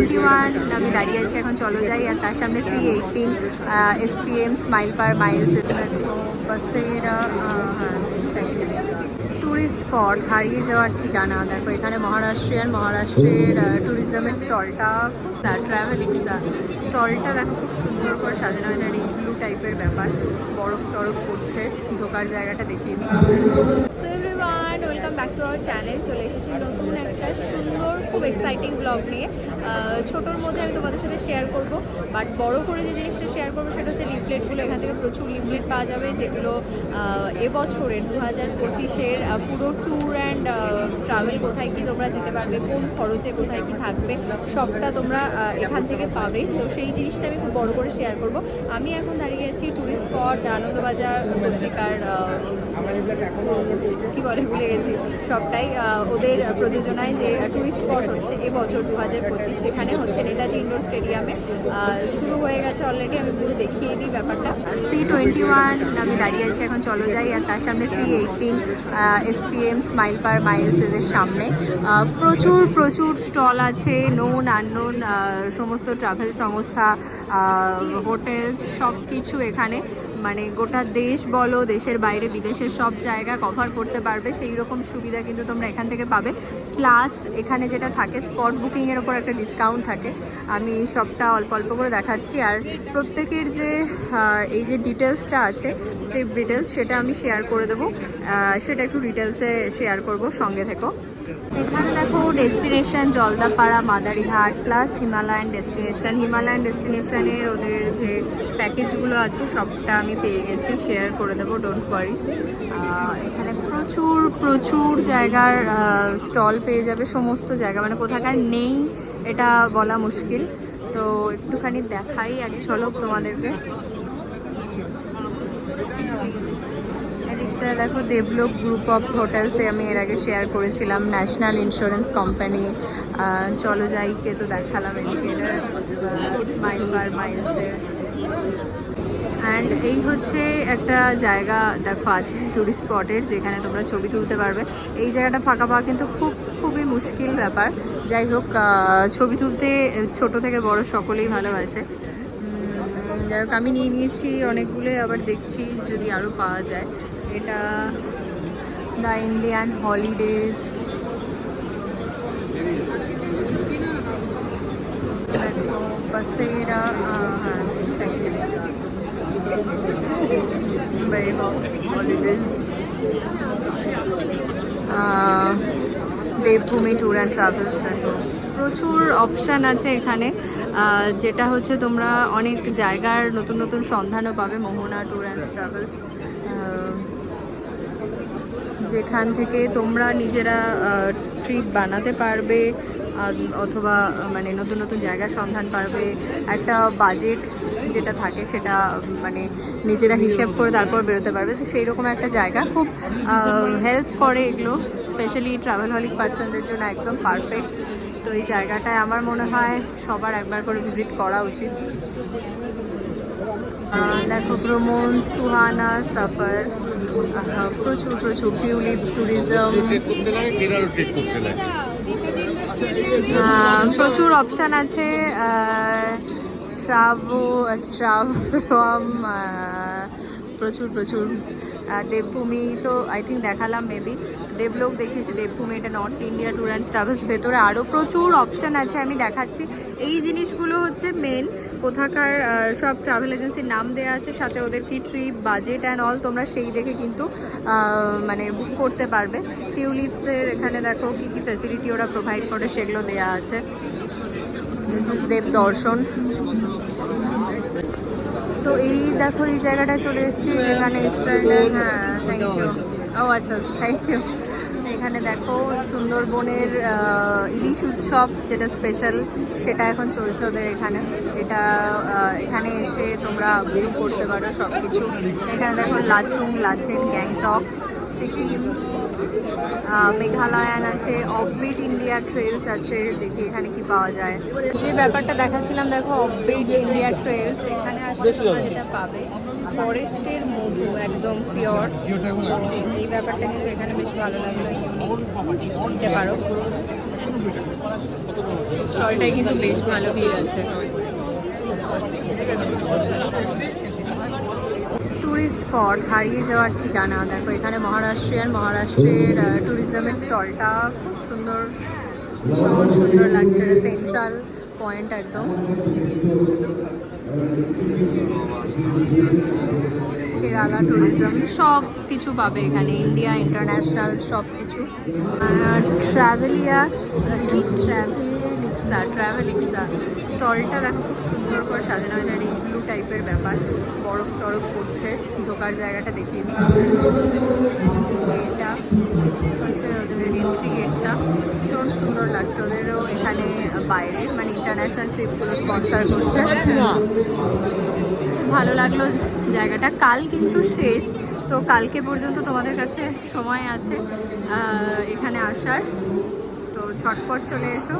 Twenty one আমি দাঁড়িয়ে আছি এখন চলো যাই, আর তার সামনে C eighteen S P M smile per miles বাসেরা হ্যাঁ ট্যুরিস্ট স্পট হারিয়ে যাওয়ার ঠিকানা, দেখো এখানে মহারাষ্ট্রের মহারাষ্ট্রের ট্যুরিজমের স্টলটা ট্রাভেলিং স্টলটা দেখো খুব সুন্দর করে সাজানো হয়েছে টাইপের ব্যাপার। বরফ টরফ পড়ছে, ঢোকার জায়গাটা দেখিয়ে দিই। Everyone welcome back to our channel চলে এসেছি নতুন একটা সুন্দর, খুব এক্সাইটিং ব্লগ নিয়ে। ছোটোর মধ্যে আমি তোমাদের সাথে শেয়ার করব বাট বড় করে যে জিনিসটা শেয়ার করব, সেটা হচ্ছে লিফলেটগুলো এখান থেকে প্রচুর লিফলেট পাওয়া যাবে, যেগুলো এবছরের দু হাজার পঁচিশের পুরো ট্যুর অ্যান্ড ট্রাভেল কোথায় কি তোমরা যেতে পারবে, কোন খরচে কোথায় কি থাকবে, সবটা তোমরা এখান থেকে পাবে। তো সেই জিনিসটা আমি খুব বড় করে শেয়ার করব। আমি এখন দাঁড়িয়ে আছি ট্যুরিস্ট স্পট আনন্দবাজার, পত্রিকার কি বলে ভুলে গেছি, সবটাই ওদের প্রযোজনায় যে ট্যুরিস্ট স্পট হচ্ছে এবছর দু হাজার পঁচিশ, সেখানে হচ্ছে নেতাজি ইন্ডোর স্টেডিয়ামে শুরু হয়ে গেছে অলরেডি আমি পুরো দেখিয়ে দিই ব্যাপারটা। সি টোয়েন্টি ওয়ান আমি দাঁড়িয়ে আছি, এখন চলো যাই, আর তার সামনে C eighteen S P M smile per miles সামনে। প্রচুর প্রচুর স্টল আছে নোন আননোন সমস্ত ট্রাভেল সংস্থা হোটেলস সব কিছু এখানে। মানে গোটা দেশ বলো, দেশের বাইরে, বিদেশের সব জায়গা কভার করতে পারবে, সেই রকম সুবিধা কিন্তু তোমরা এখান থেকে পাবে। প্লাস এখানে যেটা থাকে স্পট বুকিংয়ের ওপর একটা ডিসকাউন্ট থাকে। আমি সবটা অল্প অল্প করে দেখাচ্ছি। আর প্রত্যেকের যে এই যে ডিটেলসটা আছে ট্রিপ ডিটেলস সেটা আমি শেয়ার করে দেবো। সেটা একটু ডিটেলসে শেয়ার করব, সঙ্গে থেকো। এখানে দেখো destination Jaldapara, Madarihat plus Himalayan destination Himalayan ডেস্টিনেশনের ওদের যে প্যাকেজগুলো আছে, সবটা আমি পেয়ে গেছি শেয়ার করে দেবো ডোন্ট ওয়ারি এখানে প্রচুর প্রচুর জায়গার স্টল পেয়ে যাবে, সমস্ত জায়গা। মানে কোথাকার নেই, এটা বলা মুশকিল। তো একটুখানি দেখাই, আগে চলো তোমাদেরকে। এদিকটা দেখো দেবলোক গ্রুপ অফ হোটেলসে আমি এর আগে শেয়ার করেছিলাম ন্যাশনাল ইন্স্যুরেন্স কোম্পানি চলো যাইকে তো দেখালাম বার অ্যান্ড এই হচ্ছে একটা জায়গা, দেখো আছে টুরিস্ট স্পটের যেখানে তোমরা ছবি তুলতে পারবে। এই জায়গাটা ফাঁকা পাওয়া কিন্তু খুব, খুবই মুশকিল ব্যাপার। যাই হোক ছবি তুলতে ছোট থেকে বড় সকলেই ভালোবাসে। যাই হোক, আমি নিয়ে নিয়েছি অনেকগুলোই, আবার দেখছি যদি আরও পাওয়া যায়। এটা the Indian holidays. Devbhoomi tour and travels প্রচুর অপশান আছে এখানে। যেটা হচ্ছে তোমরা অনেক জায়গার নতুন নতুন সন্ধানও পাবে, মোহনা ট্যুর অ্যান্ড ট্রাভেলস যেখান থেকে তোমরা নিজেরা ট্রিপ বানাতে পারবে অথবা মানে নতুন নতুন জায়গার সন্ধান পারবে। একটা বাজেট যেটা থাকে সেটা মানে নিজেরা হিসেব করে তারপর বেরোতে পারবে। তো সেই রকম একটা জায়গা খুব হেল্প করে এগুলো স্পেশালি ট্রাভেল হলিক পার্সনদের জন্য একদম পারফেক্ট তো এই জায়গাটায় আমার মনে হয় সবার একবার করে ভিজিট করা উচিত। ভ্রমণ সুহানা, সফর প্রচুর প্রচুর টিউলিপস ট্যুরিজম প্রচুর অপশান আছে ট্রাভো ট্রাভম প্রচুর প্রচুর দেবভূমি। তো আই থিঙ্ক দেখালাম মেবি দেবলোক দেখিয়েছি দেবভূমি, এটা north India tour and travels ভেতরে। আরও প্রচুর অপশান আছে, আমি দেখাচ্ছি। এই জিনিসগুলো হচ্ছে মেন কোথাকার সব ট্রাভেল এজেন্সির নাম দেওয়া আছে, সাথে ওদের কি ট্রিপ বাজেট অ্যান্ড অল তোমরা সেই দেখে কিন্তু মানে বুক করতে পারবে। টিউলিপসের এখানে দেখো কি কি ফেসিলিটি ওরা প্রোভাইড করে, সেগুলো দেওয়া আছে। দেব দর্শন তো এই দেখো, এই জায়গাটায় চলে এসেছি, যেখানে স্টার্নার হ্যাঁ থ্যাংক ইউ ও আচ্ছা থ্যাংক ইউ এখানে দেখো সুন্দরবনের ইলিশ উৎসব যেটা স্পেশাল সেটা এখন চলছে ওদের এখানে। এটা এখানে এসে তোমরা ভিউ করতে পারো সব কিছু এখানে দেখো লাচুং, লাচেন, গ্যাংটক, সিকিম মেঘালয়ান আছে অফবিট ইন্ডিয়া ট্রেলস আছে, দেখি এখানে কি পাওয়া যায়। যে ব্যাপারটা দেখাচ্ছিলাম, দেখো অফবিট ইন্ডিয়া ট্রেলস এখানে আসলে তোমরা যেটা পাবে ফরেস্টের মধু, একদম পিওর এই ব্যাপারটা কিন্তু এখানে বেশ ভালো লাগল নিতে পারো। স্টলটায় কিন্তু বেশ ভালো ভিড় আছে। টুরিস্ট স্পট হারিয়ে যাওয়ার ঠিকানা। দেখো, এখানে মহারাষ্ট্রের মহারাষ্ট্রের ট্যুরিজমের স্টলটা খুব সুন্দর, ভীষণ সুন্দর লাগছে। সেন্ট্রাল পয়েন্ট একদম। কেরালা ট্যুরিজম সব কিছু পাবে এখানে ইন্ডিয়া ইন্টারন্যাশনাল সব কিছু আর ট্রাভেলিয়াক্স কি ট্রাভেলিক্সা ট্রাভেলিক্সা স্টলটা দেখো খুব সুন্দর করে সাজানো হয়েছে, আর ইগলু টাইপের ব্যাপার। বরফ টরফ পড়ছে, ঢোকার জায়গাটা দেখিয়ে দিই। এটা ওদের এন্ট্রি গেটটা ভীষণ সুন্দর লাগছে, ওদেরও এখানে বাইরে মানে ইন্টারন্যাশনাল ট্রিপগুলো স্পন্সার করছে। ভালো লাগল জায়গাটা। কাল কিন্তু শেষ, তো কালকে পর্যন্ত তোমাদের কাছে সময় আছে এখানে আসার। তো ঝটপট চলে এসো।